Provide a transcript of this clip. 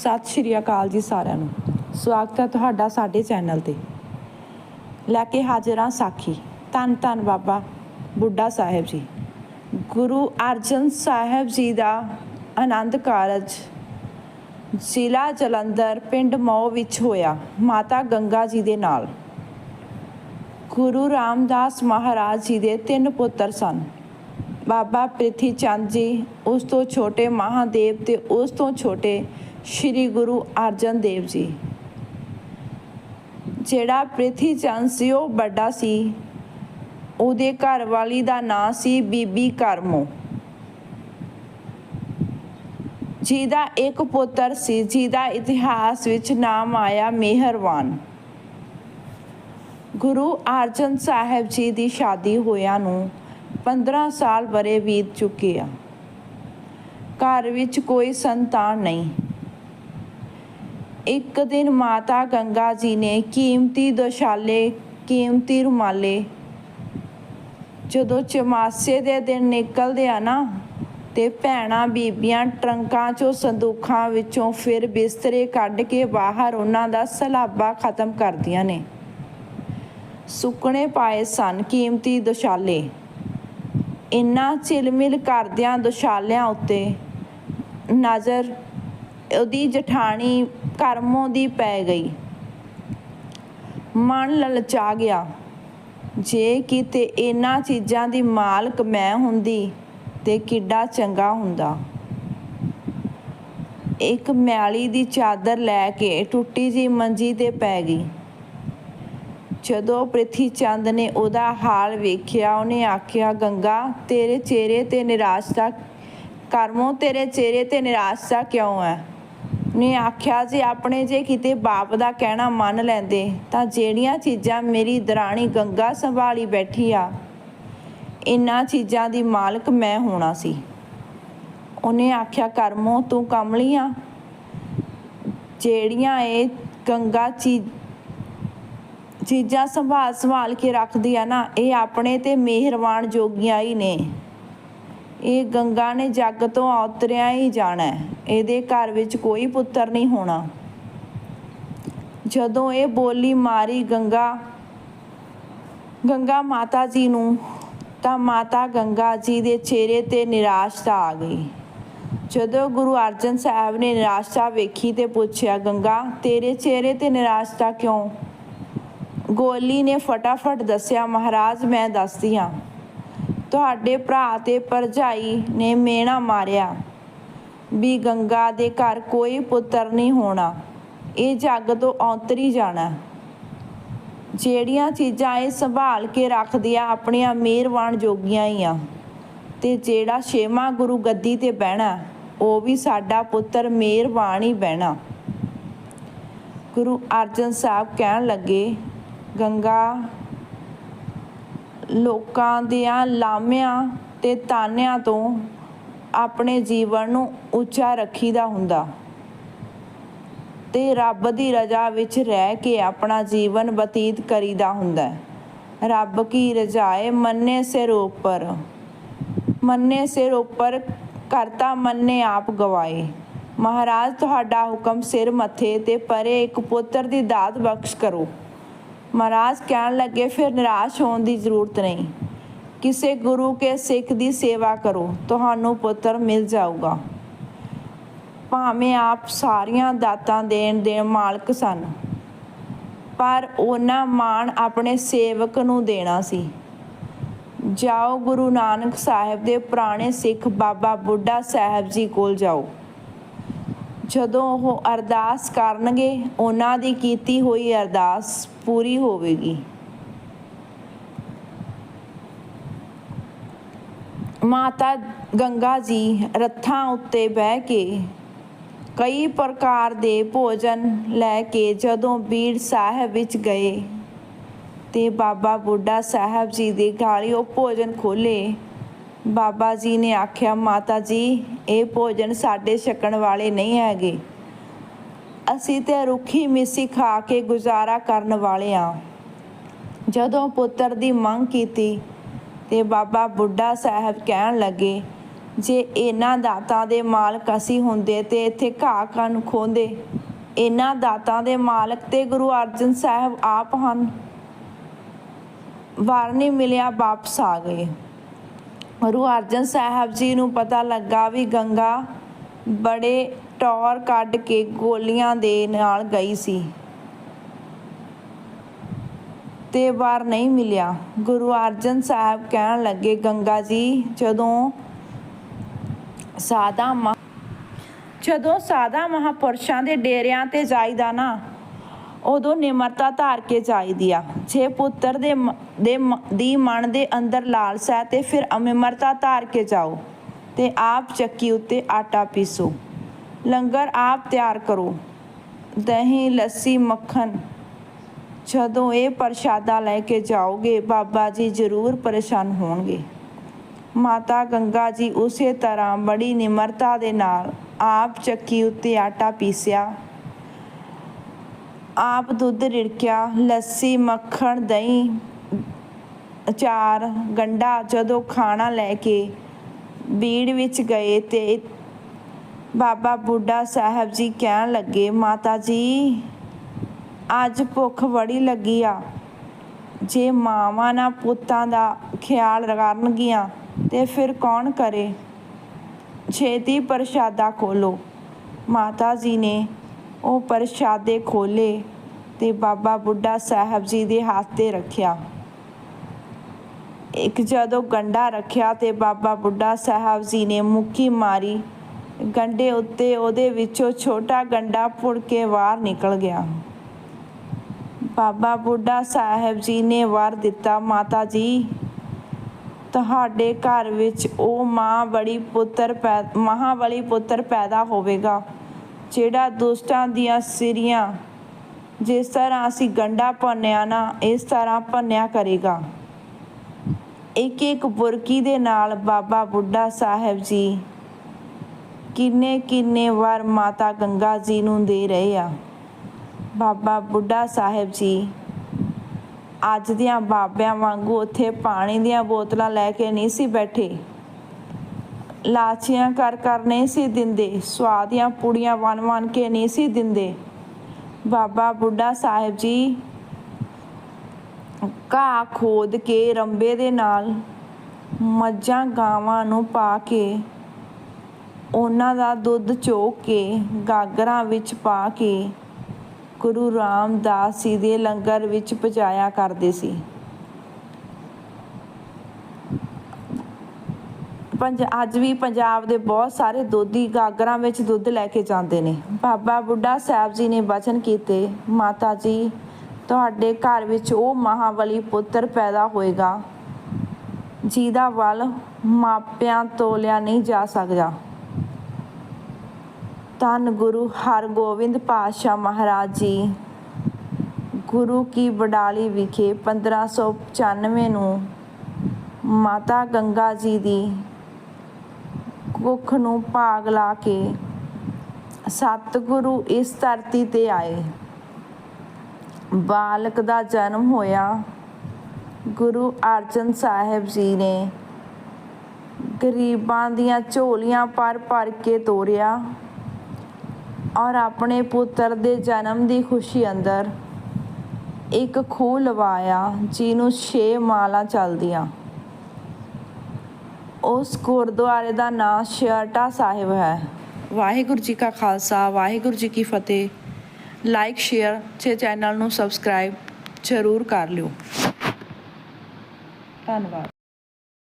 ਸਤਿ ਸ਼੍ਰੀ ਅਕਾਲ ਜੀ ਸਾਰਿਆਂ ਨੂੰ। ਸਵਾਗਤ ਹੈ ਤੁਹਾਡਾ ਸਾਡੇ ਚੈਨਲ ਤੇ। ਲੈ ਕੇ ਹਾਜ਼ਰ ਹਾਂ ਸਾਖੀ। ਧੰਨ ਧੰਨ ਬਾਬਾ ਬੁੱਢਾ ਸਾਹਿਬ ਜੀ। ਗੁਰੂ ਅਰਜਨ ਸਾਹਿਬ ਜੀ ਦਾ ਆਨੰਦ ਕਾਰਜ ਜ਼ਿਲ੍ਹਾ ਜਲੰਧਰ, ਪਿੰਡ ਮੌ ਵਿੱਚ ਹੋਇਆ। ਮਾਤਾ ਗੰਗਾ ਜੀ ਦੇ ਨਾਲ। ਗੁਰੂ ਰਾਮਦਾਸ ਮਹਾਰਾਜ ਜੀ ਦੇ ਤਿੰਨ ਪੁੱਤਰ ਸਨ। ਬਾਬਾ ਪ੍ਰਿਥੀ ਚੰਦ ਜੀ ਉਸ ਤੋਂ ਛੋਟੇ ਮਹਾਦੇਵ ਤੇ ਉਸ ਤੋਂ ਛੋਟੇ ਸ੍ਰੀ ਗੁਰੂ ਅਰਜਨ ਦੇਵ ਜੀ। ਜਿਹੜਾ ਪ੍ਰਿਥੀ ਚੰਦ ਸੀ, ਉਹ ਵੱਡਾ ਸੀ। ਉਹਦੇ ਘਰ ਵਾਲੀ ਦਾ ਨਾਂ ਸੀ ਬੀਬੀ ਕਰਮੋ। ਜਿਹਦਾ ਇੱਕ ਪੁੱਤਰ ਸੀ, ਜਿਹਦਾ ਇਤਿਹਾਸ ਵਿੱਚ ਨਾਮ ਆਇਆ ਮਿਹਰਵਾਨ। ਗੁਰੂ ਅਰਜਨ ਸਾਹਿਬ ਜੀ ਦੀ ਸ਼ਾਦੀ ਹੋਇਆ ਨੂੰ 15 ਸਾਲ ਬਰੇ ਬੀਤ ਚੁੱਕੇ ਆ। ਘਰ ਵਿੱਚ ਕੋਈ ਸੰਤਾਨ ਨਹੀਂ। ਇੱਕ ਦਿਨ ਮਾਤਾ ਗੰਗਾ ਜੀ ਨੇ ਕੀਮਤੀ ਦੁਸ਼ਾਲੇ, ਕੀਮਤੀ ਰੁਮਾਲੇ। ਜਦੋਂ ਚਮਾਸੇ ਦੇ ਦਿਨ ਨਿਕਲਦੇ ਆ ਨਾ, ਤੇ ਭੈਣਾਂ ਬੀਬੀਆਂ ਟਰੰਕਾਂ ਚੋਂ ਸੰਦੂਖਾਂ ਵਿੱਚੋਂ ਫਿਰ ਬਿਸਤਰੇ ਕੱਢ ਕੇ ਬਾਹਰ ਉਹਨਾਂ ਦਾ ਸਲਾਬਾ ਖਤਮ ਕਰਦੀਆਂ ਨੇ। ਸੁੱਕਣੇ ਪਾਏ ਸਨ ਕੀਮਤੀ ਦੁਸ਼ਾਲੇ। ਇਨ੍ਹਾਂ ਚਿਲਮਿਲ ਕਰਦਿਆਂ ਦੁਸ਼ਾਲਿਆਂ ਉੱਤੇ ਨਜ਼ਰ ਉਹਦੀ ਜਠਾਣੀ ਕਰਮੋਂ ਦੀ ਪੈ ਗਈ। ਮਨ ਲਲਚਾ ਗਿਆ। ਜੇ ਕਿਤੇ ਇਹਨਾਂ ਚੀਜ਼ਾਂ ਦੀ ਮਾਲਕ ਮੈਂ ਹੁੰਦੀ ਤੇ ਕਿੱਡਾ ਚੰਗਾ ਹੁੰਦਾ। ਇੱਕ ਮਿਆਲੀ ਦੀ ਚਾਦਰ ਲੈ ਕੇ ਟੁੱਟੀ ਜੀ ਮੰਜੀ ਤੇ ਪੈ ਗਈ। ਜਦੋਂ ਪ੍ਰਿਥੀ ਚੰਦ ਨੇ ਉਹਦਾ ਹਾਲ ਵੇਖਿਆ, ਉਹਨੇ ਆਖਿਆ, ਗੰਗਾ, ਤੇਰੇ ਚਿਹਰੇ ਤੇ ਨਿਰਾਸ਼ਾ ਕਰਮੋਂ ਤੇਰੇ ਚਿਹਰੇ ਤੇ ਨਿਰਾਸ਼ਾ ਕਿਉਂ ਹੈ ਨੇ ਆਖਿਆ ਜੇ ਆਪਣੇ ਜੇ ਕਿਤੇ ਬਾਪ ਦਾ ਕਹਿਣਾ ਮੰਨ ਲੈਂਦੇ, ਤਾਂ ਜਿਹੜੀਆਂ ਚੀਜ਼ਾਂ ਮੇਰੀ ਦਰਾਣੀ ਗੰਗਾ ਸੰਭਾਲੀ ਬੈਠੀ ਆ, ਇਨ੍ਹਾਂ ਚੀਜ਼ਾਂ ਦੀ ਮਾਲਕ ਮੈਂ ਹੋਣਾ ਸੀ। ਉਹਨੇ ਆਖਿਆ, ਕਰਮੋ ਤੂੰ ਕਮਲੀ ਆ। ਜਿਹੜੀਆਂ ਇਹ ਗੰਗਾ ਚੀਜ਼ ਚੀਜ਼ਾਂ ਸੰਭਾਲ ਸੰਭਾਲ ਕੇ ਰੱਖਦੀ ਆ ਨਾ, ਇਹ ਆਪਣੇ ਤੇ ਮਿਹਰਬਾਨ ਜੋਗੀਆਂ ਹੀ ਨੇ। ਇਹ ਗੰਗਾ ਨੇ ਜੱਗ ਤੋਂ ਉਤਰਿਆ ਹੀ ਜਾਣਾ, ਇਹਦੇ ਘਰ ਵਿੱਚ ਕੋਈ ਪੁੱਤਰ ਨਹੀਂ ਹੋਣਾ। ਜਦੋਂ ਇਹ ਬੋਲੀ ਮਾਰੀ ਗੰਗਾ ਗੰਗਾ ਮਾਤਾ ਜੀ ਨੂੰ, ਤਾਂ ਮਾਤਾ ਗੰਗਾ ਜੀ ਦੇ ਚਿਹਰੇ ਤੇ ਨਿਰਾਸ਼ਤਾ ਆ ਗਈ। ਜਦੋਂ ਗੁਰੂ ਅਰਜਨ ਸਾਹਿਬ ਨੇ ਨਿਰਾਸ਼ਤਾ ਵੇਖੀ ਤੇ ਪੁੱਛਿਆ, ਗੰਗਾ, ਤੇਰੇ ਚਿਹਰੇ ਤੇ ਨਿਰਾਸ਼ਤਾ ਕਿਉਂ? ਗੋਲੀ ਨੇ ਫਟਾਫਟ ਦੱਸਿਆ, ਮਹਾਰਾਜ, ਮੈਂ ਦੱਸਦੀ ਹਾਂ। ਤੁਹਾਡੇ ਭਰਾ ਤੇ ਭਰਜਾਈ ਨੇ ਮੇਣਾ ਮਾਰਿਆ। ਵੀ ਗੰਗਾ ਦੇ ਘਰ ਕੋਈ ਪੁੱਤਰ ਨਹੀਂ ਹੋਣਾ। ਇਹ ਜੱਗ ਤੋਂ ਔਂਤਰੀ ਜਾਣਾ। ਜਿਹੜੀਆਂ ਚੀਜ਼ਾਂ ਇਹ ਸੰਭਾਲ ਕੇ ਰੱਖਦੀਆਂ ਆਪਣੀਆਂ ਮਿਹਰਬਾਨ ਜੋਗੀਆਂ ਹੀ ਆ। ਤੇ ਜਿਹੜਾ ਛੇਵਾਂ ਗੁਰੂ ਗੱਦੀ ਤੇ ਬਹਿਣਾ, ਉਹ ਵੀ ਸਾਡਾ ਪੁੱਤਰ ਮਿਹਰਬਾਨ ਹੀ ਬਹਿਣਾ। ਗੁਰੂ ਅਰਜਨ ਸਾਹਿਬ ਕਹਿਣ ਲੱਗੇ, ਗੰਗਾ ਲੋਕਾਂ ਦੀਆਂ ਲਾਮਿਆਂ ਤੇ ਤਾਨਿਆਂ ਤੋਂ ਆਪਣੇ ਜੀਵਨ ਨੂੰ ਉੱਚਾ ਰੱਖੀਦਾ ਹੁੰਦਾ। ਤੇ ਰੱਬ ਦੀ ਰਜ਼ਾ ਵਿੱਚ ਰਹਿ ਕੇ ਆਪਣਾ ਜੀਵਨ ਬਤੀਤ ਕਰੀਦਾ ਹੁੰਦਾ ਰੱਬ ਕੀ ਰਜ਼ਾਏ ਮੰਨੇ ਸਿਰ ਉੱਪਰ, ਮੰਨੇ ਸਿਰ ਉੱਪਰ ਕਰਤਾ ਮੰਨੇ ਆਪ ਗਵਾਏ। ਮਹਾਰਾਜ, ਤੁਹਾਡਾ ਹੁਕਮ ਸਿਰ ਮੱਥੇ ਤੇ ਪਰੇ ਇੱਕ ਪੁੱਤਰ ਦੀ ਦਾਤ ਬਖਸ਼ ਕਰੋ। ਮਹਾਰਾਜ ਕਹਿਣ ਲੱਗੇ, ਫਿਰ ਨਿਰਾਸ਼ ਹੋਣ ਦੀ ਜ਼ਰੂਰਤ ਨਹੀਂ। ਕਿਸੇ ਗੁਰੂ ਕੇ ਸਿੱਖ ਦੀ ਸੇਵਾ ਕਰੋ, ਤੁਹਾਨੂੰ ਪੁੱਤਰ ਮਿਲ ਜਾਊਗਾ। ਭਾਵੇਂ ਆਪ ਸਾਰੀਆਂ ਦਾਤਾਂ ਦੇਣ ਦੇ ਮਾਲਕ ਸਨ, ਪਰ ਉਹਨਾਂ ਮਾਣ ਆਪਣੇ ਸੇਵਕ ਨੂੰ ਦੇਣਾ ਸੀ। ਜਾਓ ਗੁਰੂ ਨਾਨਕ ਸਾਹਿਬ ਦੇ ਪੁਰਾਣੇ ਸਿੱਖ ਬਾਬਾ ਬੁੱਢਾ ਸਾਹਿਬ ਜੀ ਕੋਲ ਜਾਓ। ਜਦੋਂ ਉਹ ਅਰਦਾਸ ਕਰਨਗੇ, ਉਹਨਾਂ ਦੀ ਕੀਤੀ ਹੋਈ ਅਰਦਾਸ ਪੂਰੀ ਹੋਵੇਗੀ। ਮਾਤਾ ਗੰਗਾ ਜੀ ਰੱਥਾਂ ਉੱਤੇ ਬਹਿ ਕੇ ਕਈ ਪ੍ਰਕਾਰ ਦੇ ਭੋਜਨ ਲੈ ਕੇ ਜਦੋਂ ਬੀੜ ਸਾਹਿਬ ਵਿੱਚ ਗਏ ਤੇ ਬਾਬਾ ਬੁੱਢਾ ਸਾਹਿਬ ਜੀ ਦੇ ਗਾਲੀ ਉਹ ਭੋਜਨ ਖੋਲੇ ਬਾਬਾ ਜੀ ਨੇ ਆਖਿਆ, ਮਾਤਾ ਜੀ, ਇਹ ਭੋਜਨ ਸਾਡੇ ਛਕਣ ਵਾਲੇ ਨਹੀਂ ਹੈਗੇ। ਅਸੀਂ ਤੇ ਰੁੱਖੀ ਮਿੱਸੀ ਖਾ ਕੇ ਗੁਜ਼ਾਰਾ ਕਰਨ ਵਾਲੇ ਆ। ਜਦੋਂ ਪੁੱਤਰ ਦੀ ਮੰਗ ਕੀਤੀ ਤੇ ਬਾਬਾ ਬੁੱਢਾ ਸਾਹਿਬ ਕਹਿਣ ਲੱਗੇ, ਜੇ ਇਹਨਾਂ ਦਾਤਾਂ ਦੇ ਮਾਲਕ ਅਸੀਂ ਹੁੰਦੇ ਤੇ ਇੱਥੇ ਘਾਹ ਕਣ ਖੋਂਦੇ, ਇਹਨਾਂ ਦਾਤਾਂ ਦੇ ਮਾਲਕ ਤੇ ਗੁਰੂ ਅਰਜਨ ਸਾਹਿਬ ਆਪ ਹਨ। ਵਾਰ ਨਹੀਂ ਮਿਲਿਆ, ਵਾਪਸ ਆ ਗਏ। ਗੁਰੂ ਅਰਜਨ ਸਾਹਿਬ ਜੀ ਨੂੰ ਪਤਾ ਲੱਗਾ ਵੀ ਗੰਗਾ ਬੜੇ ਟੌਰ ਕੱਢ ਕੇ ਗੋਲੀਆਂ ਦੇ ਨਾਲ ਗਈ ਸੀ। ਤੇ ਵਾਰ ਨਹੀਂ ਮਿਲਿਆ। ਗੁਰੂ ਅਰਜਨ ਸਾਹਿਬ ਕਹਿਣ ਲੱਗੇ, ਗੰਗਾ ਜੀ, ਜਦੋਂ ਸਾਦਾ ਮਹਾ ਜਦੋਂ ਸਾਦਾ ਮਹਾਪੁਰਸ਼ਾਂ ਦੇ ਡੇਰਿਆਂ ਤੇ ਜਾਈਦਾ ਨਾ ਉਦੋਂ ਨਿਮਰਤਾ ਧਾਰ ਕੇ ਜਾਈਦੀ ਆ। ਜੇ ਪੁੱਤਰ ਦੇ ਦੇ ਦੀ ਮਨ ਦੇ ਅੰਦਰ ਲਾਲਸ ਹੈ ਤੇ ਫਿਰ ਅਮਿਮਰਤਾ ਧਾਰ ਕੇ ਜਾਓ ਤੇ ਆਪ ਚੱਕੀ ਉੱਤੇ ਆਟਾ ਪੀਸੋ। ਲੰਗਰ ਆਪ ਤਿਆਰ ਕਰੋ। ਦਹੀਂ, ਲੱਸੀ, ਮੱਖਣ। ਜਦੋਂ ਇਹ ਪ੍ਰਸ਼ਾਦਾ ਲੈ ਕੇ ਜਾਓਗੇ, ਬਾਬਾ ਜੀ ਜ਼ਰੂਰ ਪਰੇਸ਼ਾਨ ਹੋਣਗੇ। ਮਾਤਾ ਗੰਗਾ ਜੀ ਉਸੇ ਤਰ੍ਹਾਂ ਬੜੀ ਨਿਮਰਤਾ ਦੇ ਨਾਲ ਆਪ ਚੱਕੀ ਉੱਤੇ ਆਟਾ ਪੀਸਿਆ। ਆਪ ਦੁੱਧ ਰਿੜਕਿਆ, ਲੱਸੀ, ਮੱਖਣ, ਦਹੀਂ, ਅਚਾਰ, ਗੰਡਾ ਜਦੋਂ ਖਾਣਾ ਲੈ ਕੇ ਬੀੜ ਵਿੱਚ ਗਏ ਤੇ ਬਾਬਾ ਬੁੱਢਾ ਸਾਹਿਬ ਜੀ ਕਹਿਣ ਲੱਗੇ, ਮਾਤਾ ਜੀ, ਅੱਜ ਭੁੱਖ ਬੜੀ ਲੱਗੀ ਆ। ਜੇ ਮਾਵਾਂ ਨਾ ਪੁੱਤਾਂ ਦਾ ਖਿਆਲ ਕਰਨਗੀਆਂ ਤੇ ਫਿਰ ਕੌਣ ਕਰੇ? ਛੇਤੀ ਪ੍ਰਸ਼ਾਦਾ ਖੋਲੋ ਮਾਤਾ ਜੀ ਨੇ ਉਹ ਪ੍ਰਸ਼ਾਦੇ ਖੋਲੇ ਤੇ ਬਾਬਾ ਬੁੱਢਾ ਸਾਹਿਬ ਜੀ ਦੇ ਹੱਥ ਤੇ ਰੱਖਿਆ। ਇੱਕ ਜਦੋਂ ਗੰਡਾ ਰੱਖਿਆ ਤੇ ਬਾਬਾ ਬੁੱਢਾ ਸਾਹਿਬ ਜੀ ਨੇ ਮੁੱਕੀ ਮਾਰੀ, ਗੰਡੇ ਉੱਤੇ ਉਹਦੇ ਵਿੱਚੋਂ ਛੋਟਾ ਗੰਡਾ ਪੁੜ ਕੇ ਬਾਹਰ ਨਿਕਲ ਗਿਆ। ਬਾਬਾ ਬੁੱਢਾ ਸਾਹਿਬ ਜੀ ਨੇ ਵਰ ਦਿੱਤਾ, ਮਾਤਾ ਜੀ, ਤੁਹਾਡੇ ਘਰ ਵਿੱਚ ਉਹ ਮਾਂ ਬੜੀ ਪੁੱਤਰ ਪੈ ਮਹਾਬਲੀ ਪੁੱਤਰ ਪੈਦਾ ਹੋਵੇਗਾ। ਜਿਹੜਾ ਦੁਸ਼ਟਾਂ ਦੀਆਂ ਸਿਰੀਆਂ, ਜਿਸ ਤਰ੍ਹਾਂ ਅਸੀਂ ਗੰਡਾ ਭੰਨਿਆ ਨਾ, ਇਸ ਤਰ੍ਹਾਂ ਭੰਨਿਆ ਕਰੇਗਾ। ਇੱਕ ਇੱਕ ਬੁਰਕੀ ਦੇ ਨਾਲ ਬਾਬਾ ਬੁੱਢਾ ਸਾਹਿਬ ਜੀ ਕਿੰਨੇ ਕਿੰਨੇ ਵਾਰ ਮਾਤਾ ਗੰਗਾ ਜੀ ਨੂੰ ਦੇ ਰਹੇ ਆ। ਬਾਬਾ ਬੁੱਢਾ ਸਾਹਿਬ ਜੀ ਅੱਜ ਦੀਆਂ ਬਾਬਿਆਂ ਵਾਂਗੂ ਉੱਥੇ ਪਾਣੀ ਦੀਆਂ ਬੋਤਲਾਂ ਲੈ ਕੇ ਨਹੀਂ ਸੀ ਬੈਠੇ। ਲਾਚੀਆਂ ਕਰ ਕਰ ਨਹੀਂ ਸੀ ਦਿੰਦੇ ਸਵਾਦ ਦੀਆਂ ਪੁੜੀਆਂ ਵਨ ਵਨ ਕੇ ਨਹੀਂ ਸੀ ਦਿੰਦੇ। ਬਾਬਾ ਬੁੱਢਾ ਸਾਹਿਬ ਜੀ ਘਾਹ ਖੋਦ ਕੇ ਰੰਬੇ ਦੇ ਨਾਲ ਮੱਝਾਂ ਗਾਵਾਂ ਨੂੰ ਪਾ ਕੇ ਉਹਨਾਂ ਦਾ ਦੁੱਧ ਚੋਕ ਕੇ ਗਾਗਰਾਂ ਵਿੱਚ ਪਾ ਕੇ ਗੁਰੂ ਰਾਮਦਾਸ ਜੀ ਦੇ ਲੰਗਰ ਵਿੱਚ ਪਹੁੰਚਾਇਆ ਕਰਦੇ ਸੀ। ਪੰਜ ਅੱਜ ਵੀ ਪੰਜਾਬ ਦੇ ਬਹੁਤ ਸਾਰੇ ਦੋਧੀ ਗਾਗਰਾਂ ਵਿੱਚ ਦੁੱਧ ਲੈ ਕੇ ਜਾਂਦੇ ਨੇ। ਬਾਬਾ ਬੁੱਢਾ ਸਾਹਿਬ ਜੀ ਨੇ ਵਚਨ ਕੀਤੇ, ਮਾਤਾ ਜੀ, ਤੁਹਾਡੇ ਘਰ ਵਿੱਚ ਉਹ ਮਹਾਬਲੀ ਪੁੱਤਰ ਪੈਦਾ ਹੋਏਗਾ, ਜਿਹਦਾ ਵੱਲ ਮਾਪਿਆਂ ਤੋਲਿਆ ਨਹੀਂ ਜਾ ਸਕਦਾ। ਧੰਨ ਗੁਰੂ ਹਰਗੋਬਿੰਦ ਪਾਤਸ਼ਾਹ ਮਹਾਰਾਜ ਜੀ, ਗੁਰੂ ਕੀ ਬਡਾਲੀ ਵਿਖੇ 1595 ਨੂੰ ਮਾਤਾ ਗੰਗਾ ਜੀ ਦੀ ਕੁੱਖ ਨੂੰ ਭਾਗ ਲਾ ਕੇ ਸਤਿਗੁਰੂ ਇਸ ਧਰਤੀ ਤੇ ਆਏ। ਬਾਲਕ ਦਾ ਜਨਮ ਹੋਇਆ। ਗੁਰੂ ਅਰਜਨ ਸਾਹਿਬ ਜੀ ਨੇ ਗਰੀਬਾਂ ਦੀਆਂ ਝੋਲੀਆਂ ਪਰ ਭਰ ਕੇ ਤੋਰਿਆ ਔਰ ਆਪਣੇ ਪੁੱਤਰ ਦੇ ਜਨਮ ਦੀ ਖੁਸ਼ੀ ਅੰਦਰ ਇੱਕ ਖੂਹ ਲਵਾਇਆ, ਜਿਹਨੂੰ ਛੇ ਮਾਲਾ ਚੱਲਦੀਆਂ। ਉਸ ਗੁਰਦੁਆਰੇ ਦਾ ਨਾਂ ਛਿਆਟਾ ਸਾਹਿਬ ਹੈ। ਵਾਹਿਗੁਰੂ ਜੀ ਕਾ ਖਾਲਸਾ, ਵਾਹਿਗੁਰੂ ਜੀ ਕੀ ਫਤਿਹ। ਲਾਈਕ ਸ਼ੇਅਰ ਤੇ ਚੈਨਲ ਨੂੰ ਸਬਸਕ੍ਰਾਈਬ ਜ਼ਰੂਰ ਕਰ ਲਿਓ। ਧੰਨਵਾਦ।